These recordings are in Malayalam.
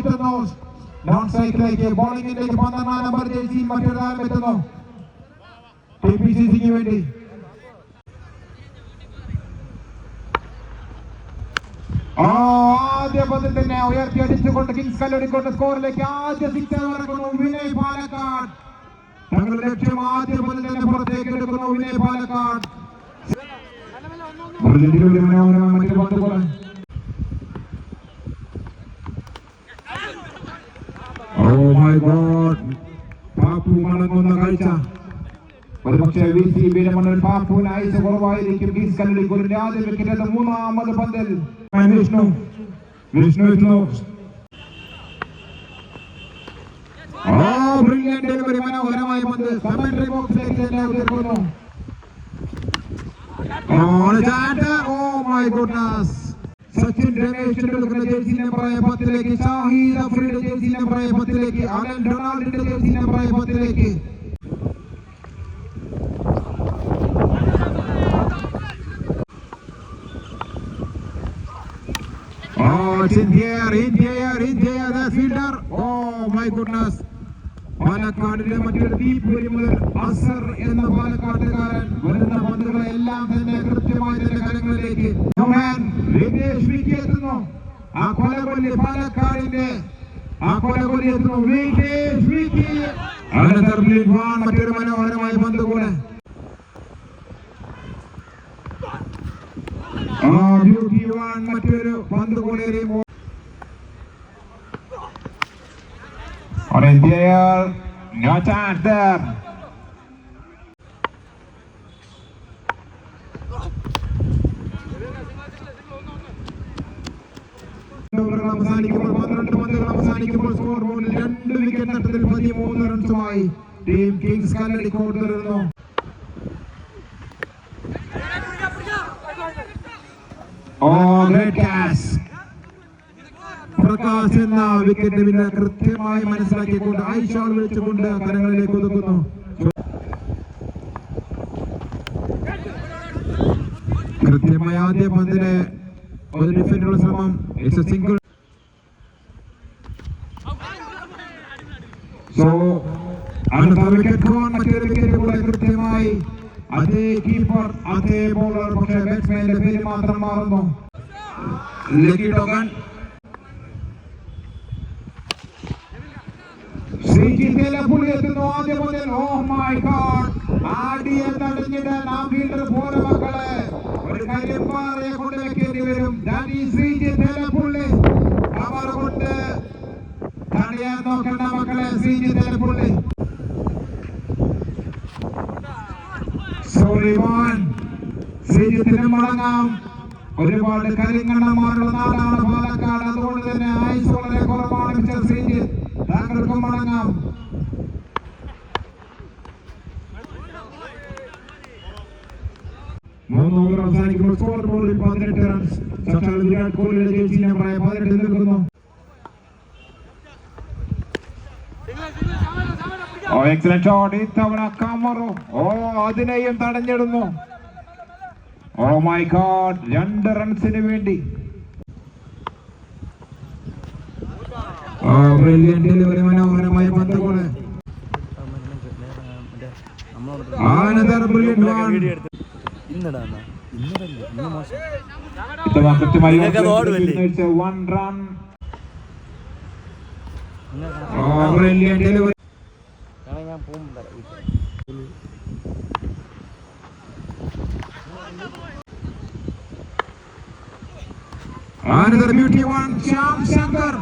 എത്തുന്നു. നോൺ സ്ട്രൈക്കിലേക്ക് ബോളിംഗിലേക്ക് പന്ത്രണ്ടാം നമ്പർ ജേഴ്സിയിൽ മറ്റൊരാളും എത്തുന്നു ടി പി സി സിക്ക് വേണ്ടി. ആദ്യ പന്തിൽ തന്നെ ഉയർത്തി അടിച്ചുകൊണ്ട് കിങ്സ് കല്ലൊടിക്കൊണ്ട് സ്കോറിലേക്ക് ആദ്യ സിക്സർ നടക്കുന്നു വിനയ് പാലക്കാട്. തങ്ങളുടെ ലക്ഷ്യം ആദ്യ പന്തിൽ തന്നെ പുറത്തേക്ക് എടുക്കുന്നു. വിനയ് പാലക്കാട്. ബ്രില്യന്റ് മനോഹരമായ മറ്റൊരു പന്ത് കൂടെ ഗോഡ്. പാപ്പു മടങ്ങുന്ന കാഴ്ച. ഒരുപക്ഷെ വി സി ബിയുടെ മണ്ണിൽ പാപ്പുവിന് ആയുസ് കുറവായിരിക്കും. കിങ്സ് കല്ലടിക്കൂരിന്റെ ആദ്യ വിക്കറ്റ് മൂന്നാമത് പന്തിൽ. വിഷ്ണു. വിഷ്ണു വിഷ്ണു. മനോഹരമായ പന്ത്. കമന്ററി ബോക്സിലേക്ക് തന്നെ ഉയർത്തുന്നു oh my goodness Sachin Ramesh ടെണ്ടുൽക്കറുടെ ജേഴ്സി നമ്പറായ പത്തിലേക്ക് ഷാഹിദ് അഫ്രീയുടെ ജേഴ്സി നമ്പറായ പത്തിലേക്ക് അലൻ ഡൊണാൾഡിന്റെ ജേഴ്സി നമ്പറായ പത്തിലേക്ക് Oh, it's in here, in here, in here, the fielder. Oh my goodness. പാലക്കാടിലെ മറ്റൊരു തീപ്പൊരി മുതൽ അസർ എന്ന പാലക്കാട്ടുകാരൻ വരുന്ന പന്തുകളെല്ലാം തന്നെ കൃത്യമായി തന്റെ കരങ്ങളിലേക്ക്. എത്തുന്നു. ആ കൊലകൊല്ലി പാലക്കാടിന്റെ ആ കൊലകൊല്ലി എത്തുന്നു. വികേഷ് വിക്കി. അനന്തർ മറ്റൊരു മനോഹരമായ പന്ത് കൂടെ. മറ്റൊരു പന്ത് കൂടെ player, no chance there. അവസാനിക്കുമ്പോൾ പന്ത്രണ്ട് പന്തുകൾ അവസാനിക്കുമ്പോൾ സ്കോർ ബോർഡിൽ രണ്ട് വിക്കറ്റ് നഷ്ടത്തിൽ പതിമൂന്ന് റൺസുമായി ടീം കിങ്സ് കല്ലടിക്കോട് തുടരുന്നു ഓ ഗ്രേറ്റ് ക്യാച്ച് പ്രകാശ് എന്ന വിക്കറ്റ് പിന്നെ കൃത്യമായി മനസ്സിലാക്കിക്കൊണ്ട് ഐഷാൾ വിളിച്ചുകൊണ്ട് കരങ്ങളിലേക്ക് ഒതുക്കുന്നു. കൃത്യമായ ആദ്യ പന്തിന് ഒരു ഡിഫൻഡുള്ള ശ്രമം. സിംഗിൾ സോ അടുത്ത വിക്കറ്റ് പോകാൻ മറ്റൊരു വിക്കറ്റ് കൂടെ കൃത്യമായി അതേ കീപ്പർ അതേ ബോളർ പക്ഷേ ബാറ്റ്സ്മാന്റെ പേര് മാത്രം മാറുന്നു. ടോക്കൺ ശ്രീജിത്തിലെ പുള്ളി എത്തുന്നു ആദ്യ മുതൽ ഓ മൈ ഗോഡ് ആടിയെ തടഞ്ഞിട്ട് നാം ഫീൽഡർ പോലെ മക്കളെ. ഒരു കരിപ്പാറയെ കൊണ്ട് വെക്കേണ്ടി വരും പുള്ളി അവർ കൊണ്ട് തടയാൻ നോക്കണ്ട മക്കളെ ശ്രീജിത്തിലെ പുള്ളി സോറി മോൻ ശ്രീജിത്തിന് മടങ്ങാം. ഒരുപാട് കരിങ്ങണ്ണന്മാരുള്ള നാടാണ് പാലക്കാട്. അതുകൊണ്ട് തന്നെ ആയുസ് വളരെ കുറവാണ് മിസ്റ്റർ സീനിയർ താങ്കൾക്ക് മടങ്ങാം അവസാനിക്കുമ്പോൾ ഓ എക്സലന്റ് ഷോട്ട് ഇത്തവണ കമറു. ഓ അതിനെയും തടഞ്ഞിടുന്നു. ഓ മൈ ഗോഡ് രണ്ട് റൺസിന് വേണ്ടി. ഡെലിവറി മനോഹരമായ പന്തുകൾ Anandar brilliant Anandar beauty one Shyam Shankar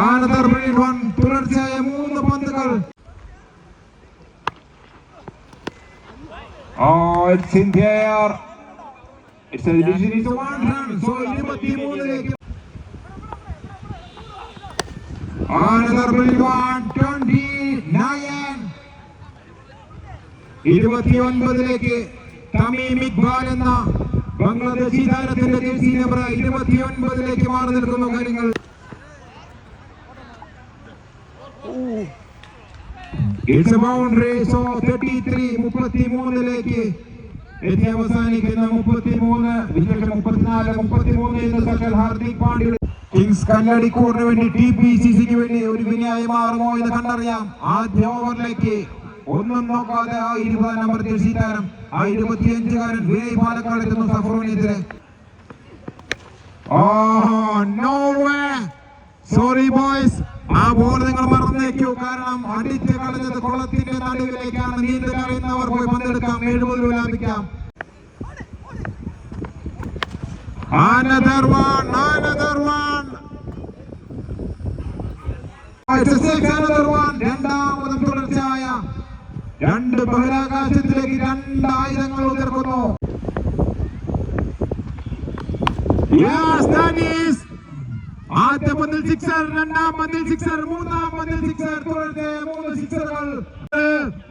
Anandar brilliant one തുടർച്ചയായ മൂന്ന് പന്തുകൾ Oh, it's in there. It's a division is one run. So ഇരുപത്തിമൂന്നിലേക്ക് Another brilliant one, 29. ഇരുപത്തിയൊൻപതിലേക്ക് തമീം ഇക്ബാൽ എന്ന ബംഗ്ലാദേശി താരത്തിന്റെ ജേഴ്സി നമ്പർ ഇരുപത്തിയൊൻപതിലേക്ക് മാറി നിൽക്കുന്നു കാര്യങ്ങൾ. സോ എന്ന് ഹാർദിക് കിങ്സ് കല്ലടിക്കൂറിന് വേണ്ടി ടി പി സി സിക്ക് വേണ്ടി ഒരു വിനയായി മാറുമോ എന്ന് കണ്ടറിയാം. ആദ്യ ഓവറിലേക്ക് ഒന്നും നോക്കാതെ ആ ഇരുപതാം നമ്പർ ജേഴ്സി താരം ആ ഇരുപത്തിയഞ്ചുകാരൻ വിനയ് പാലക്കാട് എത്തുന്നു സഫറോനെതിരെ സോറി ബോയ്സ് ആ ബോൾ നിങ്ങൾ മറന്നേക്കൂ. കാരണം അടിച്ച് കളഞ്ഞത് കുളത്തിന്റെ നടുവിലേക്കാണ്. നീന്തൽ അറിയുന്നവർ പോയി എഴുപത് രൂപ ലാഭിക്കാം. One, another one. Another one. രണ്ട് ബഹിരാകാശത്തിലേക്ക് Yes, that ആദ്യ പന്തിൽ സിക്സർ രണ്ടാം പന്തിൽ സിക്സർ മൂന്നാം പന്തിൽ സിക്സർ തുടർന്ന് മൂന്ന് സിക്സറുകൾ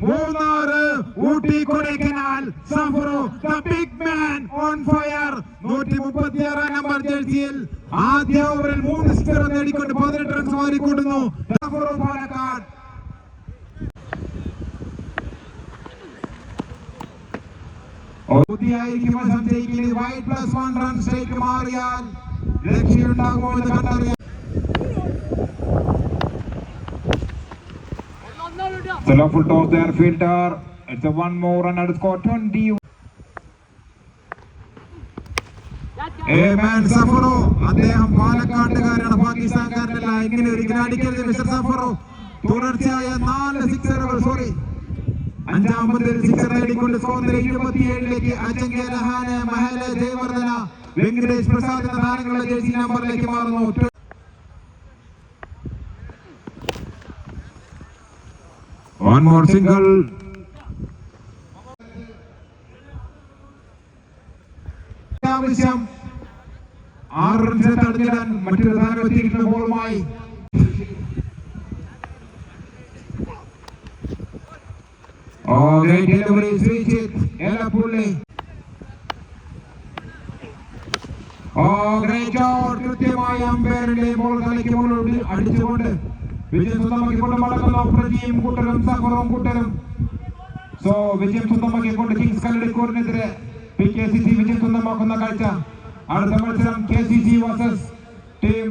Munnar Ooty Kodaikanal. Zafar the big man on fire നൂറ്റി മുപ്പത്തി ആറാം നമ്പർ ജേഴ്സിയിൽ ആദ്യ ഓവറിൽ മൂന്ന് സിക്സർ നേടിക്കൊണ്ട് പതിനെട്ട് റൺസ് മാറിക്കൂട്ടുന്നു സഫറോ പുതിയായിരിക്കും സംശയിക്കുന്നത് wide plus one run strike മാറിയാൽ രക്ഷയുണ്ടാകുമോ എന്ന് കണ്ടറിയാം The lawful toss there, fielder. It's a one more and score. 20. ഏമാൻ സഫറോ അദ്ദേഹം പാലക്കാട്ടുകാരാണ്. പാകിസ്ഥാൻകാരനല്ല. ഇങ്ങനെ ഒരിക്കലും അടിക്കരുത് മിസ്റ്റർ സഫറോ? തുടർച്ചയായ നാല് സിക്സറുകൾ സോറി അഞ്ചാം പന്തിൽ സിക്സർ നേടിക്കൊണ്ട് സ്കോർ എഴുപത്തിയേഴിലേക്ക് അജങ്ക രഹാന മഹല ജയവർദ്ധന വെങ്കടേഷ് പ്രസാദ് എന്ന താരങ്ങളുടെ ജേഴ്സി നമ്പറിലേക്ക് മാറുന്നു One more single. ആവശ്യം ആറ് റൺസിനെ തടഞ്ഞിടാൻ മറ്റൊരു താരം എത്തിയിരിക്കുന്ന ബോളുമായി Great delivery, Srijit, Elapulli. Oh, great shot, കൃത്യമായി അമ്പയറിന്റെ ബോൾ തലയ്ക്ക് മുകളിൽ അടിച്ചുകൊണ്ട് വിജയം സ്വന്തമാക്കിക്കൊണ്ട് മടങ്ങുന്ന പ്രജിയും കൂട്ടരും സഹറും കൂട്ടരും സോ വിജയം സ്വന്തമാക്കിക്കൊണ്ട് കിങ്സ് കല്ലടിക്കൂറിനെതിരെ പി കെ സി സി വിജയം സ്വന്തമാക്കുന്ന കാഴ്ച അടുത്ത മത്സരം K C C versus team